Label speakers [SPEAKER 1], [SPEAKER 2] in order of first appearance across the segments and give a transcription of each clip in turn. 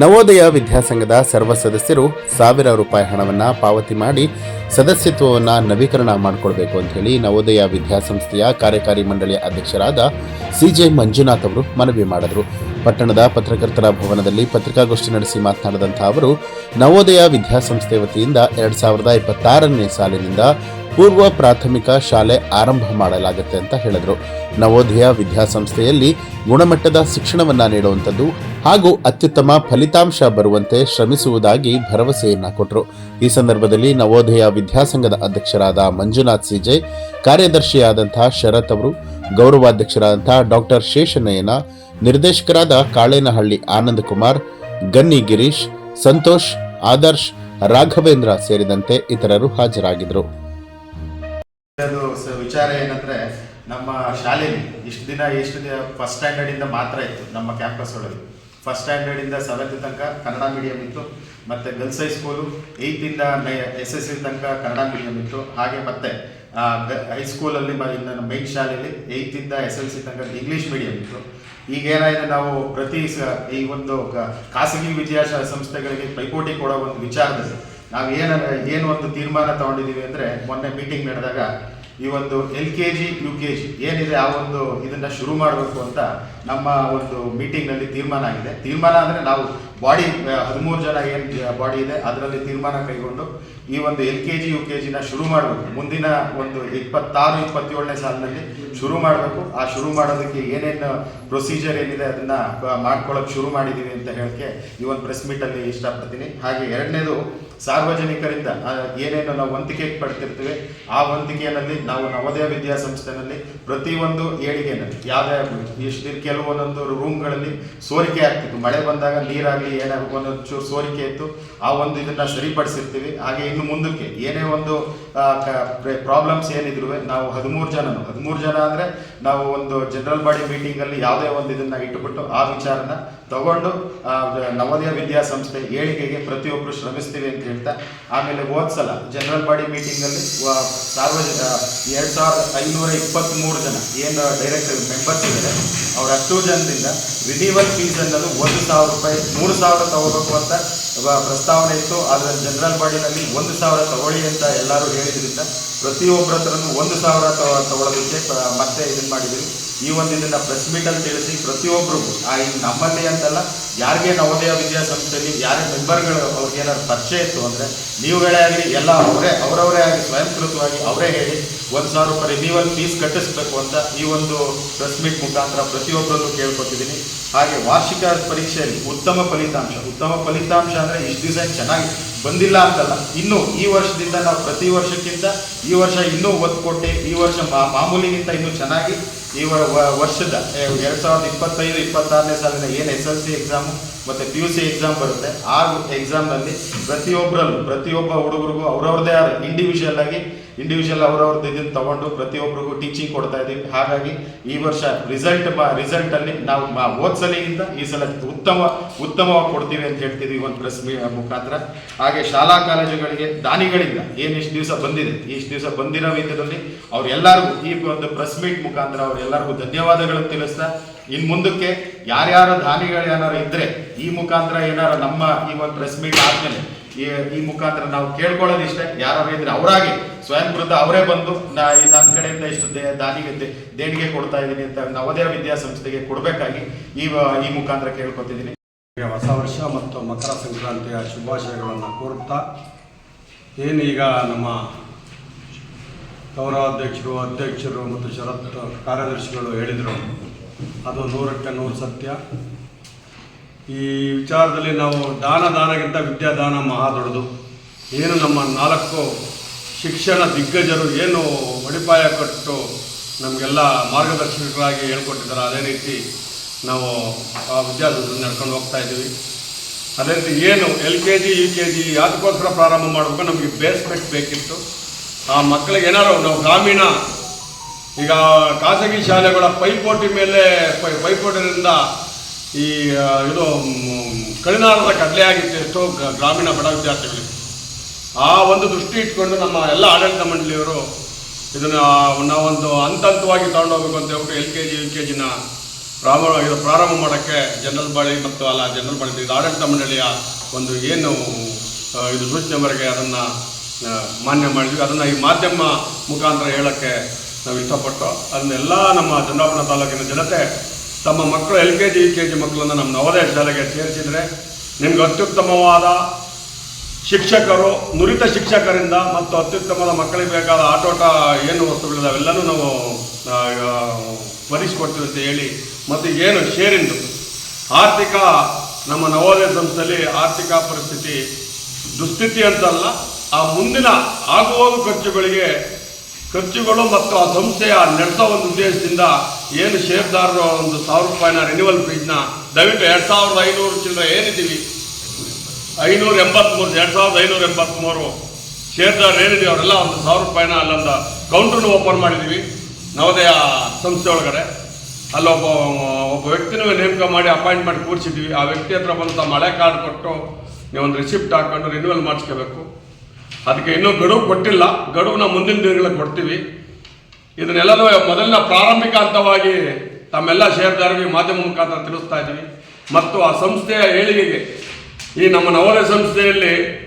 [SPEAKER 1] ನವೋದಯ ವಿದ್ಯಾಸಂಘದ ಸರ್ವ ಸದಸ್ಯರು ಸಾವಿರ ರೂಪಾಯಿ ಹಣವನ್ನು ಪಾವತಿ ಮಾಡಿ ಸದಸ್ಯತ್ವವನ್ನು ನವೀಕರಣ ಮಾಡಿಕೊಳ್ಬೇಕು ಅಂತ ಹೇಳಿ ನವೋದಯ ವಿದ್ಯಾಸಂಸ್ಥೆಯ ಕಾರ್ಯಕಾರಿ ಮಂಡಳಿಯ ಅಧ್ಯಕ್ಷರಾದ ಸಿಜೆ ಮಂಜುನಾಥ್ ಅವರು ಮನವಿ ಮಾಡಿದರು. ಪಟ್ಟಣದ ಪತ್ರಕರ್ತರ ಭವನದಲ್ಲಿ ಪತ್ರಿಕಾಗೋಷ್ಠಿ ನಡೆಸಿ ಮಾತನಾಡಿದಂಥ ಅವರು, ನವೋದಯ ವಿದ್ಯಾಸಂಸ್ಥೆ ವತಿಯಿಂದ ಎರಡು ಸಾವಿರದ ಇಪ್ಪತ್ತಾರನೇ ಸಾಲಿನಿಂದ ಪೂರ್ವ ಪ್ರಾಥಮಿಕ ಶಾಲೆ ಆರಂಭ ಮಾಡಲಾಗುತ್ತೆ ಅಂತ ಹೇಳಿದರು. ನವೋದಯ ವಿದ್ಯಾಸಂಸ್ಥೆಯಲ್ಲಿ ಗುಣಮಟ್ಟದ ಶಿಕ್ಷಣವನ್ನು ನೀಡುವಂಥದ್ದು ಹಾಗೂ ಅತ್ಯುತ್ತಮ ಫಲಿತಾಂಶ ಬರುವಂತೆ ಶ್ರಮಿಸುವುದಾಗಿ ಭರವಸೆಯನ್ನ ಕೊಟ್ಟರು ಈ ಸಂದರ್ಭದಲ್ಲಿ ನವೋದಯ ವಿದ್ಯಾಸಂಘದ ಅಧ್ಯಕ್ಷರಾದ ಮಂಜುನಾಥ್ ಸಿಜೆ, ಕಾರ್ಯದರ್ಶಿಯಾದಂಥ ಶರತ್ ಅವರು, ಗೌರವಾಧ್ಯಕ್ಷರಾದಂಥ ಡಾಕ್ಟರ್ ಶೇಷನಯನ ನಿರ್ದೇಶಕರಾದ ಕಾಳೇನಹಳ್ಳಿ ಆನಂದ್ ಕುಮಾರ್ ಗನ್ನಿ ಗಿರೀಶ್, ಸಂತೋಷ್, ಆದರ್ಶ್, ರಾಘವೇಂದ್ರ ಸೇರಿದಂತೆ ಇತರರು ಹಾಜರಾಗಿದ್ದರು.
[SPEAKER 2] ವಿಚಾರ ಏನಂದ್ರೆ ನಮ್ಮ ಶಾಲೆಯಲ್ಲಿ ಇಷ್ಟು ದಿನ ಎಷ್ಟು ದಿನ ಫಸ್ಟ್ ಸ್ಟ್ಯಾಂಡರ್ಡಿಂದ ಮಾತ್ರ ಇತ್ತು ನಮ್ಮ ಕ್ಯಾಂಪಸ್ ಒಳಗೆ. ಫಸ್ಟ್ ಸ್ಟ್ಯಾಂಡರ್ಡ್ ಇಂದ ಸೆವೆಂತ್ ತನಕ ಕನ್ನಡ ಮೀಡಿಯಂ ಇತ್ತು, ಮತ್ತೆ ಗರ್ಲ್ಸ್ ಹೈಸ್ಕೂಲು ಏಯ್ತಿಂದ ಎಸ್ ಎಸ್ ಎಲ್ ತನಕ ಕನ್ನಡ ಮೀಡಿಯಂ ಇತ್ತು. ಹಾಗೆ ಮತ್ತೆ ಹೈಸ್ಕೂಲಲ್ಲಿ ಮೈನ್ ಶಾಲೆಯಲ್ಲಿ ಏಯ್ತಿಂದ ಎಸ್ ಎಲ್ ಸಿ ತನಕ ಇಂಗ್ಲೀಷ್ ಮೀಡಿಯಂ ಇತ್ತು. ಈಗ ಏನಾಗಿದೆ ನಾವು ಪ್ರತಿ ಈ ಒಂದು ಖಾಸಗಿ ವಿದ್ಯಾ ಸಂಸ್ಥೆಗಳಿಗೆ ಪೈಪೋಟಿ ಕೊಡೋ ಒಂದು ವಿಚಾರದಲ್ಲಿ ನಾವು ಏನ, ಏನು ಒಂದು ತೀರ್ಮಾನ ತಗೊಂಡಿದ್ದೀವಿ ಅಂದರೆ ಮೊನ್ನೆ ಮೀಟಿಂಗ್ ನಡೆದಾಗ ಈ ಒಂದು L K G, U K G ಏನಿದೆ ಆ ಒಂದು ಇದನ್ನು ಶುರು ಮಾಡಬೇಕು ಅಂತ ನಮ್ಮ ಒಂದು ಮೀಟಿಂಗ್ನಲ್ಲಿ ತೀರ್ಮಾನ ಆಗಿದೆ. ತೀರ್ಮಾನ ಅಂದರೆ ನಾವು ಬಾಡಿ ಹದಿಮೂರು ಜನ ಏನು ಬಾಡಿ ಇದೆ, ಅದರಲ್ಲಿ ತೀರ್ಮಾನ ಕೈಗೊಂಡು ಈ ಒಂದು L K G, U K ಜಿನ ಶುರು ಮಾಡಬೇಕು. ಮುಂದಿನ ಒಂದು ಇಪ್ಪತ್ತಾರು, ಇಪ್ಪತ್ತೇಳನೇ ಸಾಲಿನಲ್ಲಿ ಶುರು ಮಾಡಬೇಕು. ಆ ಶುರು ಮಾಡೋದಕ್ಕೆ ಏನೇನು ಪ್ರೊಸೀಜರ್ ಏನಿದೆ ಅದನ್ನ ಮಾಡ್ಕೊಳ್ಳೋಕೆ ಶುರು ಮಾಡಿದ್ದೀವಿ ಅಂತ ಹೇಳಕ್ಕೆ ಈ ಒಂದು ಪ್ರೆಸ್ ಮೀಟಲ್ಲಿ ಇಷ್ಟಪಡ್ತೀನಿ. ಹಾಗೆ ಎರಡನೇದು ಸಾರ್ವಜನಿಕರಿಂದ ಏನೇನು ನಾವು ವಂತಿಕೆ ಪಡ್ತಿರ್ತೀವಿ, ಆ ವಂತಿಕೆಯಲ್ಲಿ ನಾವು ನವೋದಯ ವಿದ್ಯಾಸಂಸ್ಥೆನಲ್ಲಿ ಪ್ರತಿಯೊಂದು ಏಳಿಗೆನಲ್ಲಿ ಯಾವುದೇ ಎಷ್ಟು ಕೆಲವೊಂದೊಂದು ರೂಮ್ಗಳಲ್ಲಿ ಸೋರಿಕೆ ಆಗ್ತಿತ್ತು. ಮಳೆ ಬಂದಾಗ ನೀರಾಗಲಿ ಏನಾಗಬೇಕು ಒಂದೊಂದು ಚೂರು ಸೋರಿಕೆ ಇತ್ತು. ಆ ಒಂದು ಇದನ್ನ ಸರಿಪಡಿಸಿರ್ತೀವಿ. ಹಾಗೆ ಇನ್ನು ಮುಂದಕ್ಕೆ ಏನೇ ಒಂದು ಪ್ರಾಬ್ಲಮ್ಸ್ ಏನಿದ್ರು ನಾವು ಹದಿಮೂರು ಜನ ಹದಿಮೂರು ಜನ ಅಂದರೆ ನಾವು ಒಂದು ಜನರಲ್ ಬಾಡಿ ಮೀಟಿಂಗಲ್ಲಿ ಯಾವುದೇ ಒಂದು ಇದನ್ನು ಇಟ್ಟುಬಿಟ್ಟು ಆ ವಿಚಾರನ ತಗೊಂಡು ನವೋದಯ ವಿದ್ಯಾಸಂಸ್ಥೆ ಏಳಿಗೆಗೆ ಪ್ರತಿಯೊಬ್ಬರು ಶ್ರಮಿಸ್ತೀವಿ ಅಂತ ಹೇಳ್ತಾ, ಆಮೇಲೆ ಓದ್ಸಲ ಜನರಲ್ ಬಾಡಿ ಮೀಟಿಂಗಲ್ಲಿ ಸಾರ್ವಜನಿಕ ಎರಡು ಸಾವಿರದ ಐನೂರ ಇಪ್ಪತ್ತ್ಮೂರು ಜನ, ಏನು ಡೈರೆಕ್ಟರ್ ಮೆಂಬರ್ಸ್ ಇದ್ದಾರೆ ಅವ್ರ ಅಷ್ಟು ಜನದಿಂದ ರಿನಿವಲ್ ಫೀಸ್ ಅನ್ನೋದು ಒಂದು ಸಾವಿರ ರೂಪಾಯಿ, ಮೂರು ಸಾವಿರ ತಗೋಬೇಕು ಅಂತ ಪ್ರಸ್ತಾವನೆ ಇತ್ತು, ಆದರೆ ಜನರಲ್ ಬಾಡಿನಲ್ಲಿ ಒಂದು ಸಾವಿರ ತಗೊಳ್ಳಿ ಅಂತ ಎಲ್ಲರೂ ಹೇಳಿದ್ರಿಂದ ಪ್ರತಿಯೊಬ್ಬರ ಹತ್ರನೂ ಒಂದು ಸಾವಿರ ತಗೊ- ತಗೊಳ್ಳೋದಕ್ಕೆ ಮತ್ತೆ ಇದನ್ನ ಮಾಡಿದ್ವಿ ಈ ಒಂದು ಇದನ್ನ ಪ್ರೆಸ್ ಮೀಟಲ್ಲಿ ತಿಳಿಸಿ ಪ್ರತಿಯೊಬ್ಬರಿಗೂ ಆ ಇದು ನಮ್ಮಲ್ಲಿ ಅಂತಲ್ಲ ಯಾರಿಗೆ ನವೋದಯ ವಿದ್ಯಾಸಂಸ್ಥೆಯಲ್ಲಿ ಯಾರೇ ಮೆಂಬರ್ಗಳು ಅವ್ರಿಗೆ ಏನಾದ್ರು ಪರಿಚಯ ಇತ್ತು ಅಂದರೆ ನೀವುಗಳೇ ಆಗಲಿ ಎಲ್ಲ ಅವರೇ, ಅವರವರೇ ಆಗಿ ಸ್ವಯಂಕೃತವಾಗಿ ಅವರೇ ಹೇಳಿ ಒಂದು ಸಾವಿರ ರೂಪಾಯಿ ರಿನಿವಲ್ ಫೀಸ್ ಕಟ್ಟಿಸ್ಬೇಕು ಅಂತ ಈ ಒಂದು ಪ್ರೆಸ್ ಮೀಟ್ ಮುಖಾಂತರ ಪ್ರತಿಯೊಬ್ಬರಲ್ಲೂ ಕೇಳ್ಕೊತಿದ್ದೀನಿ. ಹಾಗೆ ವಾರ್ಷಿಕ ಪರೀಕ್ಷೆಯಲ್ಲಿ ಉತ್ತಮ ಫಲಿತಾಂಶ ಉತ್ತಮ ಫಲಿತಾಂಶ ಅಂದರೆ ಇಷ್ಟು ದಿವಸ ಚೆನ್ನಾಗಿ ಬಂದಿಲ್ಲ ಅಂತಲ್ಲ, ಇನ್ನು ಈ ವರ್ಷದಿಂದ ನಾವು ಪ್ರತಿ ವರ್ಷಕ್ಕಿಂತ ಈ ವರ್ಷ ಇನ್ನೂ ಒತ್ತು ಕೊಟ್ಟು ಈ ವರ್ಷ ಮಾಮೂಲಿಗಿಂತ ಇನ್ನೂ ಚೆನ್ನಾಗಿ ಈ ವರ್ಷದ ಎರಡ್ ಸಾವಿರದ ಇಪ್ಪತ್ತೈದು ಇಪ್ಪತ್ತಾರನೇ ಸಾಲಿನ ಏನು ಎಸ್ ಎಲ್ ಸಿ ಎಕ್ಸಾಮು ಮತ್ತು ಪಿ ಯು ಸಿ ಎಕ್ಸಾಮ್ ಬರುತ್ತೆ. ಆ ಎಕ್ಸಾಮ್ನಲ್ಲಿ ಪ್ರತಿಯೊಬ್ಬರಲ್ಲೂ ಪ್ರತಿಯೊಬ್ಬ ಹುಡುಗರಿಗೂ ಅವರವ್ರದೇ ಆದ ಇಂಡಿವಿಜುವಲ್ ಆಗಿ ಇಂಡಿವಿಜುವಲ್ ಅವ್ರವ್ರದ್ದು ಇದನ್ನು ತಗೊಂಡು ಪ್ರತಿಯೊಬ್ಬರಿಗೂ ಟೀಚಿಂಗ್ ಕೊಡ್ತಾ ಇದ್ದೀವಿ. ಹಾಗಾಗಿ ಈ ವರ್ಷ ರಿಸಲ್ಟ್ ರಿಸಲ್ಟಲ್ಲಿ ನಾವು ಮಾ, ಹೋದ್ ಸಲಿಗಿಂತ ಈ ಸಲ ಉತ್ತಮ, ಉತ್ತಮವಾಗಿ ಕೊಡ್ತೀವಿ ಅಂತ ಹೇಳ್ತಿದ್ವಿ ಒಂದು ಪ್ರೆಸ್ ಮುಖಾಂತರ. ಹಾಗೆ ಶಾಲಾ ಕಾಲೇಜುಗಳಿಗೆ ದಾನಿಗಳಿಂದ ಏನು ದಿವಸ ಬಂದಿದೆ, ಇಷ್ಟು ದಿವಸ ಬಂದಿರೋ ವಿಧದಲ್ಲಿ ಅವ್ರೆಲ್ಲರಿಗೂ ಈ ಒಂದು ಪ್ರೆಸ್ ಮೀಟ್ ಮುಖಾಂತರ ಅವ್ರೆಲ್ಲರಿಗೂ ಧನ್ಯವಾದಗಳನ್ನು ತಿಳಿಸ್ತಾ ಇನ್ನು ಮುಂದಕ್ಕೆ ಯಾರ್ಯಾರ ದಾನಿಗಳು ಏನಾರು ಇದ್ರೆ ಈ ಮುಖಾಂತರ ಏನಾರು ನಮ್ಮ ಈ ಒಂದು ಪ್ರೆಸ್ ಮೀಟ್ ಆದ್ಮೇಲೆ ಈ ಮುಖಾಂತರ ನಾವು ಕೇಳ್ಕೊಳ್ಳೋದು ಇಷ್ಟೇ ಯಾರು ಇದ್ರೆ ಅವರಾಗಿ ವೃದ್ಧ ಅವರೇ ಬಂದು, ನಾ ನನ್ನ ಕಡೆಯಿಂದ ಇಷ್ಟು ದೇ, ದಾನಿಗೆ ದೇಣಿಗೆ ಕೊಡ್ತಾ ಇದ್ದೀನಿ ಅಂತ ನವೋದಯ ವಿದ್ಯಾಸಂಸ್ಥೆಗೆ ಕೊಡಬೇಕಾಗಿ ಈ ಈ ಮುಖಾಂತರ ಕೇಳ್ಕೊತಿದ್ದೀನಿ.
[SPEAKER 3] ಹೊಸ ವರ್ಷ ಮತ್ತು ಮಕರ ಸಂಕ್ರಾಂತಿಯ ಶುಭಾಶಯಗಳನ್ನು ಕೋರುತ್ತಾ ಏನು ಈಗ ನಮ್ಮ ಗೌರವಾಧ್ಯಕ್ಷರು, ಅಧ್ಯಕ್ಷರು ಮತ್ತು ಶರತ್ ಕಾರ್ಯದರ್ಶಿಗಳು ಹೇಳಿದರು. ಅದು ನೂರಕ್ಕೆ ನೂರು ಸತ್ಯ. ಈ ವಿಚಾರದಲ್ಲಿ ನಾವು ದಾನ ದಾನಗಿಂತ ವಿದ್ಯಾದಾನ ಮಹಾ ದೊಡ್ಡದು. ಏನು ನಮ್ಮ ನಾಲ್ಕು ಶಿಕ್ಷಣ ದಿಗ್ಗಜರು ಏನು ಅಡಿಪಾಯ ಕೊಟ್ಟು ನಮಗೆಲ್ಲ ಮಾರ್ಗದರ್ಶಕರಾಗಿ ಹೇಳ್ಕೊಟ್ಟಿದ್ದಾರೆ. ಅದೇ ರೀತಿ ನಾವು ಆ ವಿದ್ಯಾರ್ಥಿ ನಡ್ಕೊಂಡು ಹೋಗ್ತಾ ಇದ್ದೀವಿ. ಅದೇ ರೀತಿ ಏನು L K G, U K G ಯಾತಕ್ಕೋಸ್ಕರ ಪ್ರಾರಂಭ ಮಾಡಬೇಕು? ನಮಗೆ ಬೇಸ್ಮೆಂಟ್ ಬೇಕಿತ್ತು. ಆ ಮಕ್ಕಳಿಗೆ ಏನಾದ್ರು ನಾವು ಗ್ರಾಮೀಣ ಈಗ ಖಾಸಗಿ ಶಾಲೆಗಳ ಪೈಪೋಟಿ ಮೇಲೆ, ಪೈ, ಪೈಪೋಟಿನಿಂದ ಈ ಇದು ಕಡಿನಾಳದ ಕಡಲೆ ಆಗಿತ್ತು ಎಷ್ಟೋ ಗ್ರಾಮೀಣ ಬಡ ವಿದ್ಯಾರ್ಥಿಗಳಿಗೆ. ಆ ಒಂದು ದೃಷ್ಟಿ ಇಟ್ಕೊಂಡು ನಮ್ಮ ಎಲ್ಲ ಆಡಳಿತ ಮಂಡಳಿಯವರು ಇದನ್ನು ನಾವೊಂದು ಹಂತ ಹಂತವಾಗಿ ತಗೊಂಡೋಗ್ಬೇಕು ಅಂತ ಹೇಳ್ಬಿಟ್ಟು L K G, U K ಜಿನ ಪ್ರಾರಂಭ ಇದು ಪ್ರಾರಂಭ ಮಾಡೋಕ್ಕೆ ಜನರಲ್ ಬಾಡಿ ಮತ್ತು ಅಲ್ಲ ಜನರಲ್ ಬಾಡಿ ಇದು ಆಡಳಿತ ಮಂಡಳಿಯ ಒಂದು ಏನು ಇದು ಸೂಚನೆ ಬರೆಗೆ ಅದನ್ನು ಮಾನ್ಯ ಮಾಡಿದ್ವಿ. ಅದನ್ನು ಈ ಮಾಧ್ಯಮ ಮುಖಾಂತರ ಹೇಳೋಕ್ಕೆ ನಾವು ಇಷ್ಟಪಟ್ಟು ಅದನ್ನೆಲ್ಲ ನಮ್ಮ ಚಂದ್ರಾಪುರ ತಾಲೂಕಿನ ಜನತೆ ತಮ್ಮ ಮಕ್ಕಳು L K G U K G ಮಕ್ಕಳನ್ನು ನಮ್ಮ ನವೋದಯ ಶಾಲೆಗೆ ಸೇರಿಸಿದರೆ ನಿಮ್ಗೆ ಅತ್ಯುತ್ತಮವಾದ ಶಿಕ್ಷಕರು ನುರಿತ ಶಿಕ್ಷಕರಿಂದ ಮತ್ತು ಅತ್ಯುತ್ತಮವಾದ ಮಕ್ಕಳಿಗೆ ಬೇಕಾದ ಆಟೋಟ ಏನು ವಸ್ತುಗಳಿದಾವೆಲ್ಲನೂ ನಾವು ಆ, ಆ, ಒದಗಿಸ್ಕೊಡ್ತೀವಿ ಅಂತ ಹೇಳಿ ಮತ್ತು ಏನು ಶೇರಿಂದು ಆರ್ಥಿಕ ನಮ್ಮ ನವೋದಯ ಸಂಸ್ಥೆಯಲ್ಲಿ ಆರ್ಥಿಕ ಪರಿಸ್ಥಿತಿ ದುಸ್ಥಿತಿ ಅಂತಲ್ಲ ಆ ಮುಂದಿನ ಆಗುವ ಖರ್ಚುಗಳಿಗೆ ಖರ್ಚುಗಳು ಮತ್ತು ಆ ಸಂಸ್ಥೆಯ ನಡೆಸೋ ಒಂದು ಉದ್ದೇಶದಿಂದ ಏನು ಷೇರ್ದಾರರು ಒಂದು ಸಾವಿರ ರೂಪಾಯಿನ ರಿನ್ಯೂವಲ್ ಫೀಸ್ನ ದಯವಿಟ್ಟು ಎರಡು ಸಾವಿರದ ಐನೂರು ಚಿಲ್ಲರೆ ಏನಿದ್ದೀವಿ? ಐನೂರ ಎಂಬತ್ತ್ಮೂರು ಎರಡು ಸಾವಿರದ ಐನೂರ ಎಂಬತ್ತ್ಮೂರು ಶೇರ್ದಾರರು ಏನಿದೆ ಅವರೆಲ್ಲ ಒಂದು ಸಾವಿರ ರೂಪಾಯಿನ ಅಲ್ಲೊಂದು ಕೌಂಟ್ರನ್ನು ಓಪನ್ ಮಾಡಿದ್ದೀವಿ. ನವೋದಯ ಸಂಸ್ಥೆ ಒಳಗಡೆ ಅಲ್ಲೊಬ್ಬ, ಒಬ್ಬ ವ್ಯಕ್ತಿನೂ ನೇಮಕ ಮಾಡಿ ಅಪಾಯಿಂಟ್ಮೆಂಟ್ ಕೂರಿಸಿದ್ದೀವಿ. ಆ ವ್ಯಕ್ತಿ ಹತ್ರ ಬಂದು ಹಳೆ ಕಾರ್ಡ್ ಕೊಟ್ಟು ನೀವೊಂದು ರಿಸಿಪ್ಟ್ ಹಾಕ್ಕೊಂಡು ರಿನ್ಯೂವಲ್ ಮಾಡಿಸ್ಕೋಬೇಕು. ಅದಕ್ಕೆ ಇನ್ನೂ ಗಡುವು ಕೊಟ್ಟಿಲ್ಲ. ಗಡುವನ್ನ ಮುಂದಿನ ದಿನಗಳಲ್ಲಿ ಕೊಡ್ತೀವಿ. ಇದನ್ನೆಲ್ಲನೂ ಮೊದಲಿನ ಪ್ರಾರಂಭಿಕ ಹಂತವಾಗಿ ತಮ್ಮೆಲ್ಲ ಷೇರುದಾರರಿಗೆ ಮಾಧ್ಯಮ ಮುಖಾಂತರ ತಿಳಿಸ್ತಾ ಇದ್ದೀವಿ. ಮತ್ತು ಆ ಸಂಸ್ಥೆಯ ಏಳಿಗೆಗೆ ಈ ನಮ್ಮ ನವೋದಯ ಸಂಸ್ಥೆಯಲ್ಲಿ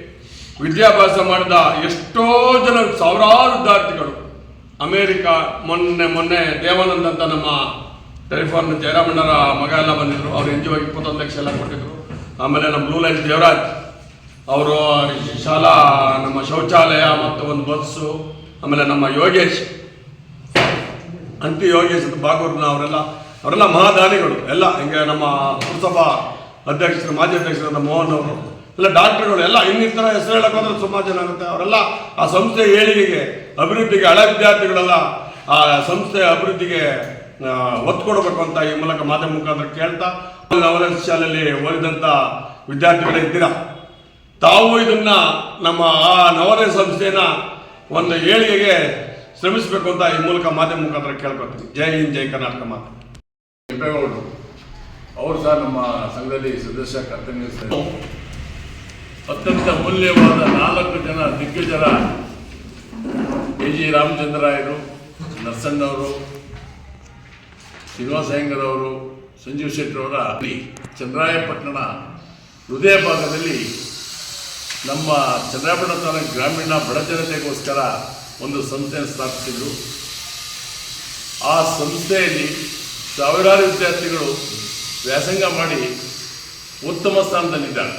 [SPEAKER 3] ವಿದ್ಯಾಭ್ಯಾಸ ಮಾಡಿದ ಎಷ್ಟೋ ಜನ, ಸಾವಿರಾರು ವಿದ್ಯಾರ್ಥಿಗಳು. ಅಮೇರಿಕ ಮೊನ್ನೆ ಮೊನ್ನೆ ದೇವಾನಂದ್ ಅಂತ ನಮ್ಮ ಟೆಲಿಫೋನ್ ಜಯರಾಮಣ್ಣರ ಮಗ ಎಲ್ಲ ಬಂದಿದ್ರು. ಅವ್ರು ಎನ್ ಜಿ ಒ ಇಪ್ಪತ್ತೊಂದು ಲಕ್ಷ ಎಲ್ಲ ಕೊಟ್ಟಿದ್ರು. ಆಮೇಲೆ ನಮ್ಮ ಬ್ಲೂ ಲೈನ್ ದೇವರಾಜ್. ಅವರು ಶಾಲಾ ನಮ್ಮ ಶೌಚಾಲಯ ಮತ್ತು ಒಂದು ಬಸ್ಸು, ಆಮೇಲೆ ನಮ್ಮ ಯೋಗೇಶ್ ಅಂತಿ ಯೋಗೇಶ್ ಬಾಗೂರ್ನ ಅವರೆಲ್ಲ ಅವರೆಲ್ಲ ಮಹಾದಾನಿಗಳು. ಎಲ್ಲ ಹಿಂಗೆ ನಮ್ಮ ಪುರಸಭಾ ಅಧ್ಯಕ್ಷರು ಮಾಜಿ ಅಧ್ಯಕ್ಷರಾದ ಮೋಹನ್ ಅವರು. ಎಲ್ಲ ಡಾಕ್ಟರ್ಗಳು, ಎಲ್ಲ ಇನ್ನಿತರ ಹೆಸರು ಹೇಳಕ್ಕೋದ್ರೆ ಹೋದ್ರೆ ಜನ ಆಗುತ್ತೆ. ಅವರೆಲ್ಲ ಆ ಸಂಸ್ಥೆ ಏಳಿಗೆಗೆ, ಅಭಿವೃದ್ಧಿಗೆ ಹಳೆ ವಿದ್ಯಾರ್ಥಿಗಳೆಲ್ಲ ಆ ಸಂಸ್ಥೆ ಅಭಿವೃದ್ಧಿಗೆ ಒತ್ತು ಕೊಡಬೇಕು ಅಂತ ಈ ಮೂಲಕ ಮಾಧ್ಯಮ ಮುಖಾಂತರ ಕೇಳ್ತಾ ನವರ ಶಾಲೆಯಲ್ಲಿ ಓದಿದಂಥ ವಿದ್ಯಾರ್ಥಿಗಳೇ ಇದ್ದೀರಾ? ತಾವು ಇದನ್ನ ನಮ್ಮ ಆ ನವೋದಯ ಸಂಸ್ಥೆನ ಒಂದು ಏಳಿಗೆಗೆ ಶ್ರಮಿಸಬೇಕು ಅಂತ ಈ ಮೂಲಕ ಮಾಧ್ಯಮ ಮುಖಾಂತರ ಕೇಳ್ಕೊತೀನಿ. ಜೈ ಹಿಂದ್, ಜೈ ಕರ್ನಾಟಕ ಮಾತು.
[SPEAKER 4] ಕೆಂಪೇಗೌಡರು ಅವರು ಸಹ ನಮ್ಮ ಸಂಘದಲ್ಲಿ ಸದಸ್ಯ ಕರ್ತವ್ಯ ಅತ್ಯಂತ ಮೂಲ್ಯವಾದ ನಾಲ್ಕು ಜನ ದಿಗ್ಗಜರ ಎ ಜಿ ರಾಮಚಂದ್ರಾಯರು ನರಸಣ್ಣವರು ಶ್ರೀನಿವಾಸ ಅಯ್ಯಂಗರವರು ಸಂಜೀವ್ ಶೆಟ್ಟಿ ಅವರ ಚಂದ್ರಾಯಪಟ್ಟಣ ಹೃದಯ ಭಾಗದಲ್ಲಿ ನಮ್ಮ ಚಂದ್ರಾಪಟ್ಟಣ ತಾಲೂಕು ಗ್ರಾಮೀಣ ಬಡ ಜನತೆಗೋಸ್ಕರ ಒಂದು ಸಂಸ್ಥೆಯನ್ನು ಸ್ಥಾಪಿಸಿದರು. ಆ ಸಂಸ್ಥೆಯಲ್ಲಿ ಸಾವಿರಾರು ವಿದ್ಯಾರ್ಥಿಗಳು ವ್ಯಾಸಂಗ ಮಾಡಿ ಉತ್ತಮ ಸ್ಥಾನದಲ್ಲಿದ್ದಾರೆ.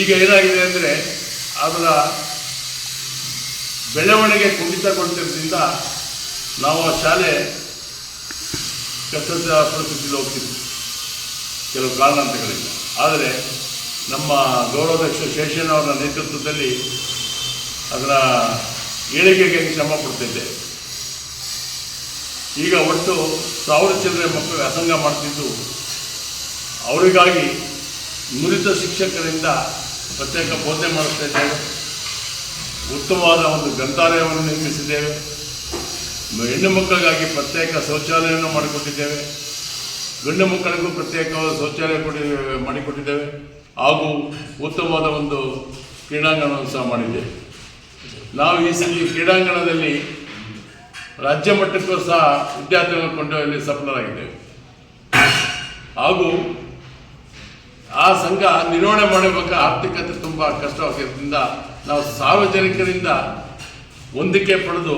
[SPEAKER 4] ಈಗ ಏನಾಗಿದೆ ಅಂದರೆ ಅದರ ಬೆಳವಣಿಗೆ ಕುಂಠಿತಗೊಳ್ತಿರೋದ್ರಿಂದ ನಾವು ಆ ಶಾಲೆ ಕಷ್ಟದ ಪರಿಸ್ಥಿತಿಯಲ್ಲಿ ಹೋಗ್ತಿದ್ವಿ. ಕೆಲವು ಕಾರಣಾಂತರಗಳಿಂದ. ಆದರೆ ನಮ್ಮ ಗೌರವಾಧ್ಯಕ್ಷ ಶೇಷನ್ ಅವರ ನೇತೃತ್ವದಲ್ಲಿ ಅದರ ಏಳಿಗೆಗೆ ಶ್ರಮ ಪಡ್ತಿದ್ದೆ. ಈಗ ಒಟ್ಟು ಸಾವಿರ ಚಿಲ್ಲರೆ ಮಕ್ಕಳು ವ್ಯಾಸಂಗ ಮಾಡ್ತಿದ್ದು. ಅವರಿಗಾಗಿ ನುರಿತ ಶಿಕ್ಷಕರಿಂದ ಪ್ರತ್ಯೇಕ ಬೋಧನೆ ಮಾಡುತ್ತಾ ಇದ್ದೇವೆ ಉತ್ತಮವಾದ ಒಂದು ಗ್ರಂಥಾಲಯವನ್ನು ನಿರ್ಮಿಸಿದ್ದೇವೆ. ಹೆಣ್ಣು ಮಕ್ಕಳಿಗಾಗಿ ಪ್ರತ್ಯೇಕ ಶೌಚಾಲಯವನ್ನು ಮಾಡಿಕೊಟ್ಟಿದ್ದೇವೆ. ಗಂಡು ಮಕ್ಕಳಿಗೂ ಪ್ರತ್ಯೇಕವಾದ ಶೌಚಾಲಯ ಕೊಡಿ, ಮಾಡಿಕೊಟ್ಟಿದ್ದೇವೆ. ಹಾಗೂ ಉತ್ತಮವಾದ ಒಂದು ಕ್ರೀಡಾಂಗಣವನ್ನು ಸಹ ಮಾಡಿದೆ. ನಾವು ಈ ಸಲ ಕ್ರೀಡಾಂಗಣದಲ್ಲಿ ರಾಜ್ಯ ಮಟ್ಟಕ್ಕೂ ಸಹ ವಿದ್ಯಾರ್ಥಿಗಳನ್ನು ಕೊಂಡೊಯ್ಯಲು ಸಫಲರಾಗಿದ್ದೇವೆ. ಹಾಗೂ ಆ ಸಂಘ ನಿರ್ವಹಣೆ ಮಾಡಬೇಕ ಆರ್ಥಿಕತೆ ತುಂಬ ಕಷ್ಟವಾಗಿರೋದ್ರಿಂದ ನಾವು ಸಾರ್ವಜನಿಕರಿಂದ ಹೊಂದಿಕೆ ಪಡೆದು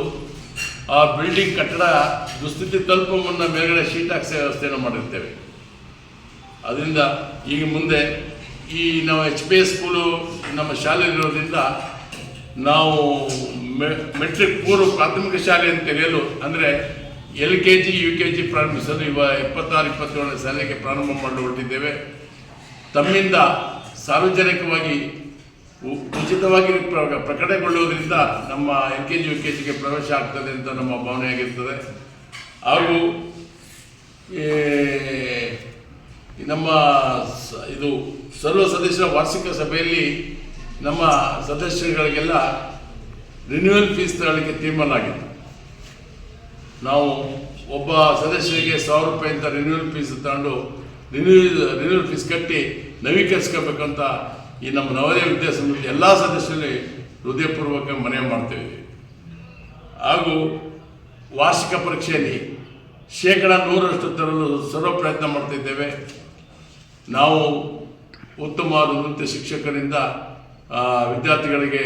[SPEAKER 4] ಆ ಬಿಲ್ಡಿಂಗ್ ಕಟ್ಟಡ ದುಸ್ಥಿತಿ ತಲುಪುವ ಮುನ್ನ ಮೇಲ್ಗಡೆ ಶೀಟ್ ಹಾಕ್ಸೋ ವ್ಯವಸ್ಥೆಯನ್ನು ಮಾಡಿರ್ತೇವೆ. ಅದರಿಂದ ಈಗ ಮುಂದೆ ಈ ನಾವು ಎಚ್ ಪಿ ಎಸ್ ಸ್ಕೂಲು ನಮ್ಮ ಶಾಲೆ ಇರೋದ್ರಿಂದ ನಾವು ಮೆಟ್ರಿಕ್ ಪೂರ್ವ ಪ್ರಾಥಮಿಕ ಶಾಲೆ ಅಂತ ಕರೆಯಲು ಅಂದರೆ L K G, U K G ಪ್ರಾರಂಭಿಸಲು ಇವ ಇಪ್ಪತ್ತಾರು, ಇಪ್ಪತ್ತೇಳನೇ ಶಾಲೆಗೆ ಪ್ರಾರಂಭ ಮಾಡಲು ಹೊರಟಿದ್ದೇವೆ. ತಮ್ಮಿಂದ ಸಾರ್ವಜನಿಕವಾಗಿ ಉಚಿತವಾಗಿ ಪ್ರಕಟಗೊಳ್ಳುವುದರಿಂದ ನಮ್ಮ L K G, U K ಜಿಗೆ ಪ್ರವೇಶ ಆಗ್ತದೆ ಅಂತ ನಮ್ಮ ಭಾವನೆಯಾಗಿರ್ತದೆ ಹಾಗೂ ನಮ್ಮ ಇದು ಸರ್ವ ಸದಸ್ಯರ ವಾರ್ಷಿಕ ಸಭೆಯಲ್ಲಿ ನಮ್ಮ ಸದಸ್ಯರುಗಳಿಗೆಲ್ಲ ರಿನ್ಯೂವಲ್ ಫೀಸ್ ತಗೊಳ್ಳಿಕ್ಕೆ ತೀರ್ಮಾನ ಆಗಿತ್ತು. ನಾವು ಒಬ್ಬ ಸದಸ್ಯರಿಗೆ ಸಾವಿರ ರೂಪಾಯಿ ಅಂತ ರಿನ್ಯೂವಲ್ ಫೀಸ್ ತಗೊಂಡು ರಿನ್ಯೂವಲ್ ರಿನ್ಯೂವಲ್ ಫೀಸ್ ಕಟ್ಟಿ ನವೀಕರಿಸ್ಕೋಬೇಕಂತ ಈ ನಮ್ಮ ನವೋದಯ ವಿದ್ಯಾಸಂಸ್ಥೆ ಎಲ್ಲ ಸದಸ್ಯರಲ್ಲಿ ಹೃದಯಪೂರ್ವಕ ಮನವಿ ಮಾಡ್ತೇವೆ. ಹಾಗೂ ವಾರ್ಷಿಕ ಪರೀಕ್ಷೆಯಲ್ಲಿ ಶೇಕಡ ನೂರರಷ್ಟು ತರಲು ಸರ್ವ ಪ್ರಯತ್ನ ಮಾಡ್ತಿದ್ದೇವೆ. ನಾವು ಉತ್ತಮವಾದ ನೃತ್ಯ ಶಿಕ್ಷಕರಿಂದ ವಿದ್ಯಾರ್ಥಿಗಳಿಗೆ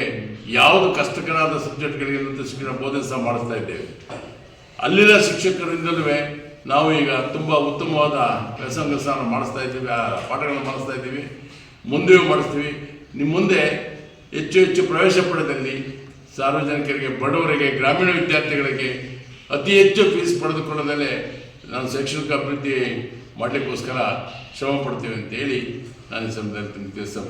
[SPEAKER 4] ಯಾವುದು ಕಷ್ಟಕರವಾದ ಸಬ್ಜೆಕ್ಟ್ಗಳಿಗೆ ನೃತ್ಯ ಶಿಕ್ಷಣ ಬೋಧನೆ ಸಹ ಮಾಡಿಸ್ತಾ ಇದ್ದೇವೆ. ಅಲ್ಲಿನ ಶಿಕ್ಷಕರಿಂದಲೂ ನಾವು ಈಗ ತುಂಬ ಉತ್ತಮವಾದ ವ್ಯಾಸಂಗಸನ ಮಾಡಿಸ್ತಾ ಇದ್ದೀವಿ, ಆ, ಪಾಠಗಳನ್ನು ಮಾಡಿಸ್ತಾ ಇದ್ದೀವಿ. ಮುಂದೆಯೂ ಮಾಡಿಸ್ತೀವಿ. ನಿಮ್ಮ ಮುಂದೆ ಹೆಚ್ಚು ಹೆಚ್ಚು ಪ್ರವೇಶ ಪಡೆದಲ್ಲಿ ಸಾರ್ವಜನಿಕರಿಗೆ, ಬಡವರಿಗೆ, ಗ್ರಾಮೀಣ ವಿದ್ಯಾರ್ಥಿಗಳಿಗೆ ಅತಿ ಹೆಚ್ಚು ಫೀಸ್ ಪಡೆದುಕೊಳ್ಳದಲ್ಲೇ ನಾನು ಶೈಕ್ಷಣಿಕ ಅಭಿವೃದ್ಧಿ ಮಾಡಲಿಕ್ಕೋಸ್ಕರ ಶ್ರಮ ಪಡ್ತೀವಿ ಅಂತೇಳಿ ನಾನು ಈ ಸಂದರ್ಭದಲ್ಲಿ ತಿಳಿಸ್ತಾ